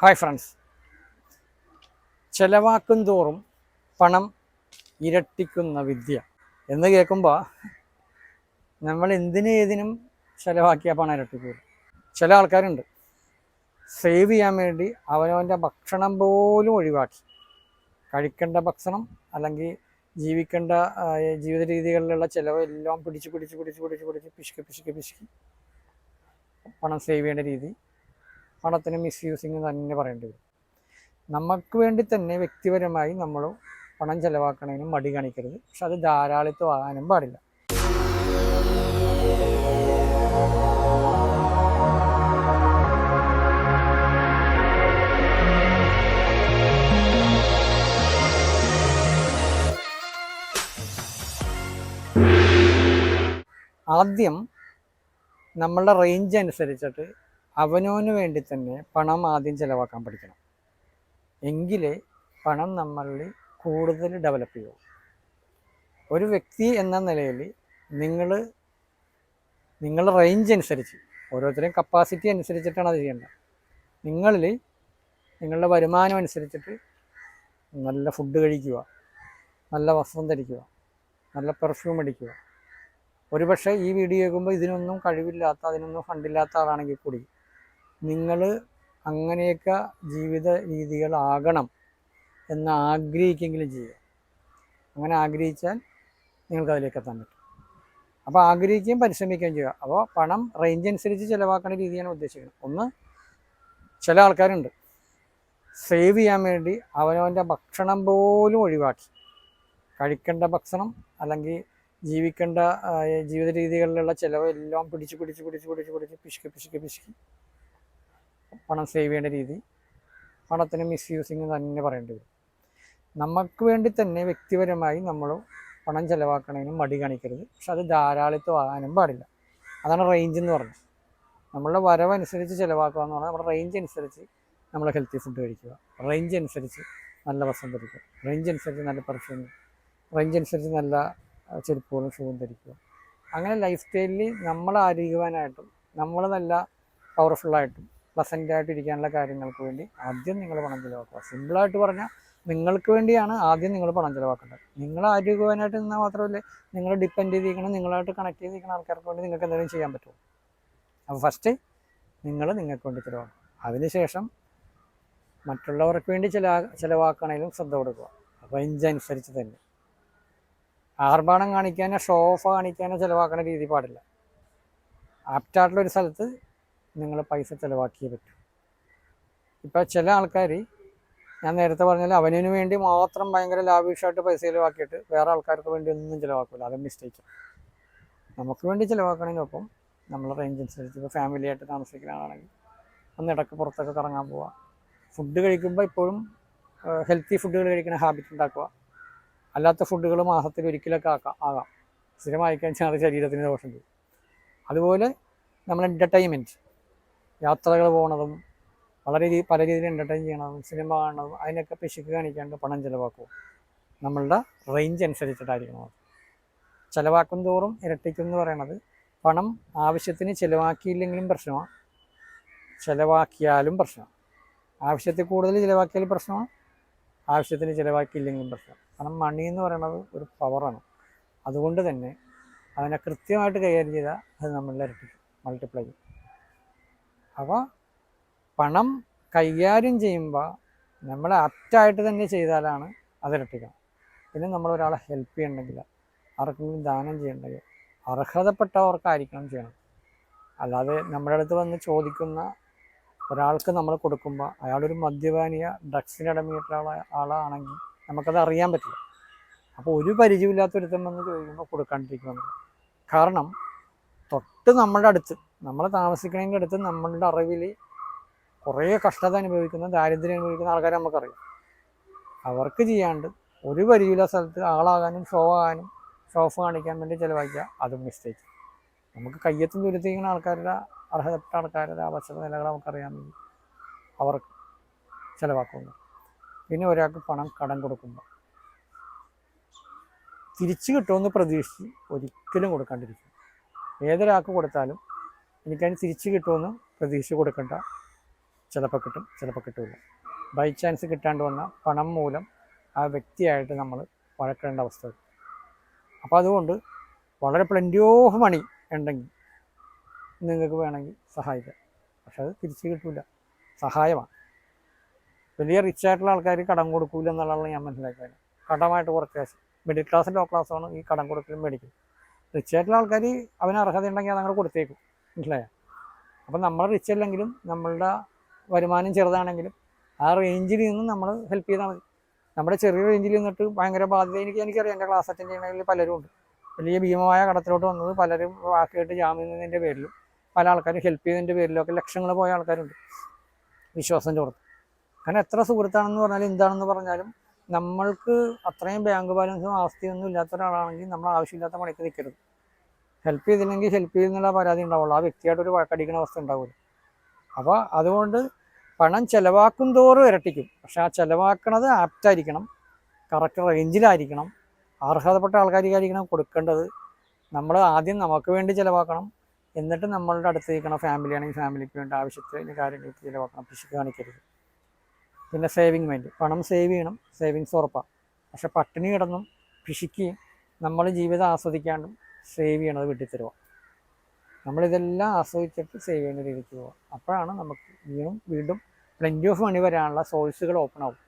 Hi friends. ചെലവാക്കും തോറും പണം ഇരട്ടിക്കുന്ന വിദ്യ. എന്ന് കേൾക്കുമ്പോൾ നമ്മൾ എന്തിനും ഏതിനും ചിലവാക്കിയ പണം ഇരട്ടിക്കൂല ചില ആൾക്കാരുണ്ട്. സേവ് ചെയ്യാൻ വേണ്ടി അവനവന്റെ ഭക്ഷണം പോലും ഒഴിവാക്കി. കഴിക്കേണ്ട ഭക്ഷണം അല്ലെങ്കിൽ ജീവിക്കേണ്ട ജീവിത രീതികളിലുള്ള ചിലവ് എല്ലാം പിടിച്ച് പിടിച്ച് പിടിച്ച് പിടിച്ച് പിടിച്ച് പിശുക്കി പിശുക്കി പിശുക്കി പണം സേവ് ചെയ്യേണ്ട രീതി പണത്തിന് മിസ്യൂസിങ് തന്നെ പറയേണ്ടി വരും. നമുക്ക് വേണ്ടി തന്നെ വ്യക്തിപരമായി നമ്മൾ പണം ചിലവാക്കണതിനും മടി കാണിക്കരുത്. പക്ഷെ അത് ധാരാളിത്വം ആകാനും പാടില്ല. ആദ്യം നമ്മളുടെ റേഞ്ച് അനുസരിച്ചിട്ട് അവനവന് വേണ്ടി തന്നെ പണം ആദ്യം ചിലവാക്കാൻ പഠിക്കണം. എങ്കിലേ പണം നമ്മളിൽ കൂടുതൽ ഡെവലപ്പ് ചെയ്യൂ. ഒരു വ്യക്തി എന്ന നിലയിൽ നിങ്ങൾ നിങ്ങളുടെ റേഞ്ച് അനുസരിച്ച് ഓരോരുത്തരെയും കപ്പാസിറ്റി അനുസരിച്ചിട്ടാണ് അത് ചെയ്യേണ്ടത്. നിങ്ങളിൽ നിങ്ങളുടെ വരുമാനം അനുസരിച്ചിട്ട് നല്ല ഫുഡ് കഴിക്കുക നല്ല വസ്ത്രം ധരിക്കുക നല്ല പെർഫ്യൂം അടിക്കുക. ഒരുപക്ഷെ ഈ വീഡിയോ കേൾക്കുമ്പോൾ ഇതിനൊന്നും കഴിവില്ലാത്ത അതിനൊന്നും ഫണ്ടില്ലാത്ത ആളാണെങ്കിൽ കൂടി നിങ്ങൾ അങ്ങനെയൊക്കെ ജീവിത രീതികളാകണം എന്ന് ആഗ്രഹിക്കെങ്കിലും ചെയ്യുക. അങ്ങനെ ആഗ്രഹിച്ചാൽ നിങ്ങൾക്ക് അതിലേക്ക് എത്താൻ പറ്റും. അപ്പോൾ ആഗ്രഹിക്കുകയും പരിശ്രമിക്കുകയും ചെയ്യുക. അപ്പോൾ പണം റേഞ്ച് അനുസരിച്ച് ചിലവാക്കുന്ന രീതിയാണ് ഉദ്ദേശിക്കുന്നത്. ഒന്ന് ചില ആൾക്കാരുണ്ട്. സേവ് ചെയ്യാൻ വേണ്ടി അവനവന്റെ ഭക്ഷണം പോലും ഒഴിവാക്കി. കഴിക്കേണ്ട ഭക്ഷണം അല്ലെങ്കിൽ ജീവിക്കേണ്ട ജീവിത രീതികളിലുള്ള ചിലവെല്ലാം പിടിച്ച് പിടിച്ച് പിടിച്ച് പിടിച്ച് പിടിച്ച് പിശുക്കി പിശുക്കി പിശുക്കി. പണം സേവ് ചെയ്യേണ്ട രീതി. പണത്തിന് മിസ്യൂസിങ് തന്നെ പറയേണ്ടി വരും. നമുക്ക് വേണ്ടി തന്നെ വ്യക്തിപരമായി നമ്മൾ പണം ചിലവാക്കണതിനും മടി കാണിക്കരുത്. പക്ഷെ അത് ധാരാളിത്വമാകാനും പാടില്ല. അതാണ് റേഞ്ച് എന്ന് പറഞ്ഞത്. നമ്മളുടെ വരവനുസരിച്ച് ചിലവാക്കുക എന്ന് പറഞ്ഞാൽ നമ്മുടെ റേഞ്ച് അനുസരിച്ച് നമ്മൾ ഹെൽത്തി ഫുഡ് കഴിക്കുക. റേഞ്ച് അനുസരിച്ച് നല്ല വസ്ത്രം ധരിക്കുക. റേഞ്ച് അനുസരിച്ച് നല്ല പെർഫ്യൂം റേഞ്ച് അനുസരിച്ച് നല്ല ചെരുപ്പുകളും ഷൂവും ധരിക്കുക. അങ്ങനെ ലൈഫ് സ്റ്റൈലിൽ നമ്മൾ ആരോഗ്യവാനായിട്ടും നമ്മൾ നല്ല പവർഫുള്ളായിട്ടും പ്ലസന്റ് ആയിട്ട് ഇരിക്കാനുള്ള കാര്യങ്ങൾക്ക് വേണ്ടി ആദ്യം നിങ്ങൾ പണം ചിലവാക്കുക. സിമ്പിളായിട്ട് പറഞ്ഞാൽ നിങ്ങൾക്ക് വേണ്ടിയാണ് ആദ്യം നിങ്ങൾ പണം ചിലവാക്കേണ്ടത്. നിങ്ങൾ ആരോഗ്യവാനായിട്ട് നിന്നാൽ മാത്രമല്ലേ നിങ്ങൾ ഡിപ്പെൻഡ് ചെയ്തിരിക്കണം നിങ്ങളായിട്ട് കണക്ട് ചെയ്തിരിക്കുന്ന ആൾക്കാർക്ക് വേണ്ടി നിങ്ങൾക്ക് എന്തെങ്കിലും ചെയ്യാൻ പറ്റുമോ അപ്പോൾ ഫസ്റ്റ് നിങ്ങൾ നിങ്ങൾക്ക് വേണ്ടി ചിലവാക്കുക അതിനുശേഷം മറ്റുള്ളവർക്ക് വേണ്ടി ചില ചിലവാക്കണേലും ശ്രദ്ധ കൊടുക്കുക. അപ്പോൾ അനുസരിച്ച് തന്നെ. ആർഭാടം കാണിക്കാനോ ഷോ ഓഫ് കാണിക്കാനോ ചിലവാക്കണ രീതി പാടില്ല. ആപ്റ്റായിട്ടുള്ള ഒരു സ്ഥലത്ത് നിങ്ങൾ പൈസ ചിലവാക്കിയേ പറ്റൂ. ഇപ്പോൾ ചില ആൾക്കാർ ഞാൻ നേരത്തെ പറഞ്ഞാൽ അവനു വേണ്ടി മാത്രം ഭയങ്കര ലാവിഷായിട്ട് പൈസ ചിലവാക്കിയിട്ട് വേറെ ആൾക്കാർക്ക് വേണ്ടി ഒന്നും ചിലവാക്കില്ല അതും മിസ്റ്റേക്ക് നമുക്ക് വേണ്ടി ചിലവാക്കണമെങ്കിൽ ഒപ്പം നമ്മൾ റേഞ്ച് അനുസരിച്ച് ഇപ്പോൾ ഫാമിലിയായിട്ട് താമസിക്കുന്നതാണെങ്കിൽ അന്ന് ഇടയ്ക്ക് പുറത്തൊക്കെ കറങ്ങാൻ പോവുക ഫുഡ് കഴിക്കുമ്പോൾ ഇപ്പോഴും ഹെൽത്തി ഫുഡുകൾ കഴിക്കുന്ന ഹാബിറ്റ് ഉണ്ടാക്കുക. അല്ലാത്ത ഫുഡുകൾ മാസത്തിൽ ഒരിക്കലൊക്കെ ആക്കാം ആകാം. സ്ഥിരമായി കഴിഞ്ഞാൽ ശരീരത്തിന് ദോഷം ചെയ്യും. അതുപോലെ നമ്മൾ എന്റർടൈൻമെന്റ് യാത്രകൾ പോകണതും വളരെ രീതി പല രീതിയിൽ എന്റർടൈൻ ചെയ്യണതും സിനിമ കാണണതും അതിനൊക്കെ പിശുക്ക് കാണിക്കാണ്ട് പണം ചിലവാക്കും. നമ്മളുടെ റേഞ്ച് അനുസരിച്ചിട്ടായിരിക്കണം അത്. ചിലവാക്കും തോറും ഇരട്ടിക്കും എന്ന് പറയണത് പണം ആവശ്യത്തിന് ചിലവാക്കിയില്ലെങ്കിലും പ്രശ്നമാണ് ചിലവാക്കിയാലും പ്രശ്നമാണ് ആവശ്യത്തിൽ കൂടുതൽ ചിലവാക്കിയാലും പ്രശ്നമാണ് ആവശ്യത്തിന് ചിലവാക്കിയില്ലെങ്കിലും പ്രശ്നം കാരണം മണി എന്ന് പറയുന്നത് ഒരു പവറാണ് അതുകൊണ്ട് തന്നെ അതിനെ കൃത്യമായിട്ട് കൈകാര്യം ചെയ്താൽ അത് നമ്മളിൽ ഇരട്ടിക്കും മൾട്ടിപ്ലൈ ചെയ്യും. അപ്പോൾ പണം കൈകാര്യം ചെയ്യുമ്പോൾ നമ്മൾ ആപ്റ്റായിട്ട് തന്നെ ചെയ്താലാണ് അതിരട്ടിക്കണം പിന്നെ നമ്മൾ ഒരാളെ ഹെൽപ്പ് ചെയ്യണമെങ്കിൽ ആർക്കെങ്കിലും ദാനം ചെയ്യണമെങ്കിൽ അർഹതപ്പെട്ടവർക്കായിരിക്കണം ചെയ്യണം. അല്ലാതെ നമ്മുടെ അടുത്ത് വന്ന് ചോദിക്കുന്ന ഒരാൾക്ക് നമ്മൾ കൊടുക്കുമ്പോൾ അയാളൊരു മദ്യപാനിയ ഡ്രഗ്സിന് അടമിയിട്ടുള്ള ആളാ ആളാണെങ്കിൽ നമുക്കത് അറിയാൻ പറ്റില്ല. അപ്പോൾ ഒരു പരിചയമില്ലാത്ത ഒരുത്തൻ വന്ന് ചോദിക്കുമ്പോൾ കൊടുക്കാണ്ടിരിക്കണം കാരണം തൊട്ട് നമ്മുടെ അടുത്ത് നമ്മൾ താമസിക്കണതിന്റെ അടുത്ത് നമ്മളുടെ അറിവിൽ കുറേ കഷ്ടത അനുഭവിക്കുന്ന ദാരിദ്ര്യം അനുഭവിക്കുന്ന ആൾക്കാരെ നമുക്കറിയാം. അവർക്ക് ചെയ്യാണ്ട് ഒരു പരിചയമില്ല സ്ഥലത്ത് ആളാകാനും ഷോ ആകാനും ഷോ ഓഫ് കാണിക്കാൻ വേണ്ടി ചിലവാക്കുക അതും മിസ്റ്റേക്ക് നമുക്ക് കയ്യത്തും ദൂരത്തിരിക്കുന്ന ആൾക്കാരുടെ അർഹതപ്പെട്ട ആൾക്കാരുടെ അവസ്ഥ നിലകൾ നമുക്കറിയാമെങ്കിൽ അവർ ചിലവാക്കുന്നു പിന്നെ ഒരാൾക്ക് പണം കടം കൊടുക്കുമ്പോൾ. തിരിച്ചു കിട്ടുമെന്ന് പ്രതീക്ഷിച്ച് ഒരിക്കലും കൊടുക്കാണ്ടിരിക്കും ഏതൊരാൾക്ക് കൊടുത്താലും എനിക്കതിന് തിരിച്ചു കിട്ടുമെന്ന് പ്രതീക്ഷ കൊടുക്കണ്ട. ചിലപ്പോൾ കിട്ടും ചിലപ്പോൾ കിട്ടില്ല ബൈ ചാൻസ് കിട്ടാണ്ട് വന്ന പണം മൂലം ആ വ്യക്തിയായിട്ട് നമ്മൾ വഴക്കേണ്ട അവസ്ഥ വരും. അപ്പോൾ അതുകൊണ്ട് വളരെ പ്ലെന്റി ഓഫ് മണി ഉണ്ടെങ്കിൽ നിങ്ങൾക്ക് വേണമെങ്കിൽ സഹായിക്കാം. പക്ഷെ അത് തിരിച്ചു കിട്ടില്ല സഹായമാണ്. വലിയ റിച്ച് ആയിട്ടുള്ള ആൾക്കാർ കടം കൊടുക്കൂല എന്നുള്ളതാണ് ഞാൻ മനസ്സിലാക്കിയത്. കടമായിട്ട് കുറച്ച് മിഡിൽ ക്ലാസ് ലോ ക്ലാസ്സാണ് ഈ കടം കൊടുക്കലും മേടിക്കും റിച്ച് ആയിട്ടുള്ള ആൾക്കാർ അവന് അർഹത ഉണ്ടെങ്കിൽ അതങ്ങനെ കൊടുത്തേക്കും. മനസ്സിലായോ? അപ്പം നമ്മൾ റിച്ച് അല്ലെങ്കിലും നമ്മളുടെ വരുമാനം ചെറുതാണെങ്കിലും ആ റേഞ്ചിൽ നിന്ന് നമ്മൾ ഹെൽപ്പ് ചെയ്താൽ മതി. നമ്മുടെ ചെറിയ റേഞ്ചിൽ നിന്നിട്ട് ഭയങ്കര ബാധ്യത. എനിക്ക് എനിക്കറിയാം എന്റെ ക്ലാസ് അറ്റൻഡ് ചെയ്യണമെങ്കിൽ പലരും ഉണ്ട്. വലിയ ഭീമമായ കടത്തിലോട്ട് വന്നത് പലരും വാക്കിയിട്ട് ജാമ്യം നിന്നതിന്റെ പേരിലും പല ആൾക്കാരും ഹെൽപ്പ് ചെയ്തതിന്റെ പേരിലും ഒക്കെ ലക്ഷങ്ങൾ പോയ ആൾക്കാരുണ്ട് വിശ്വാസത്തിന്റെ പുറത്ത്. കാരണം എത്ര സുഹൃത്താണെന്ന് പറഞ്ഞാലും എന്താണെന്ന് പറഞ്ഞാലും നമ്മൾക്ക് അത്രയും ബാങ്ക് ബാലൻസും ആസ്തിയൊന്നും ഇല്ലാത്ത ഒരാളാണെങ്കിൽ നമ്മൾ ആവശ്യമില്ലാത്ത പണിക്ക് നിൽക്കരുത്. ഹെൽപ്പ് ചെയ്തില്ലെങ്കിൽ ഹെൽപ്പ് ചെയ്യുന്നുള്ള പരാതി ഉണ്ടാവുള്ളൂ. ആ വ്യക്തിയായിട്ട് ഒരു വഴക്കടിക്കുന്ന അവസ്ഥ ഉണ്ടാവില്ല. അപ്പോൾ അതുകൊണ്ട് പണം ചിലവാക്കും തോറും ഇരട്ടിക്കും. പക്ഷെ ആ ചിലവാക്കണത് ആപ്റ്റായിരിക്കണം കറക്റ്റ് റേഞ്ചിലായിരിക്കണം അർഹതപ്പെട്ട ആൾക്കാർക്കായിരിക്കണം കൊടുക്കേണ്ടത്. നമ്മൾ ആദ്യം നമുക്ക് വേണ്ടി ചിലവാക്കണം. എന്നിട്ട് നമ്മളുടെ അടുത്ത് നിൽക്കണം ഫാമിലി ആണെങ്കിൽ ഫാമിലിക്ക് വേണ്ടി ആവശ്യത്തിന് കാര്യങ്ങൾക്ക് ചിലവാക്കണം. കൃഷിക്ക് കാണിക്കരുത്. പിന്നെ സേവിങ് വേണ്ടി പണം സേവ് ചെയ്യണം സേവിങ്സ് ഉറപ്പാണ് പക്ഷെ പട്ടിണി കിടന്നും കൃഷിക്ക് നമ്മൾ ജീവിതം ആസ്വദിക്കാണ്ടും സേവ് ചെയ്യണത് വെട്ടിത്തരുക നമ്മളിതെല്ലാം ആസ്വദിച്ചിട്ട് സേവ് ചെയ്യുന്ന രീതിക്ക് പോവുക അപ്പോഴാണ് നമുക്ക് വീണ്ടും വീണ്ടും പ്ലെന്റി ഓഫ് മണി വരാനുള്ള സോഴ്സുകൾ ഓപ്പൺ ആവും.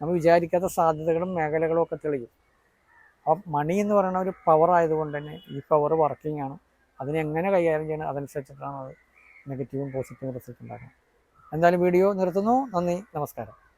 നമ്മൾ വിചാരിക്കാത്ത സാധ്യതകളും മേഖലകളും ഒക്കെ തെളിയും. അപ്പം മണി എന്ന് പറയുന്ന ഒരു പവർ ആയതുകൊണ്ട് തന്നെ ഈ പവർ വർക്കിംഗ് ആണ്. അതിനെങ്ങനെ കൈകാര്യം ചെയ്യണം അതനുസരിച്ചിട്ടാണ് അത് നെഗറ്റീവും പോസിറ്റീവും റിസൾട്ട് ഉണ്ടാക്കുന്നത്. എന്തായാലും വീഡിയോ നിർത്തുന്നു. നന്ദി. നമസ്കാരം.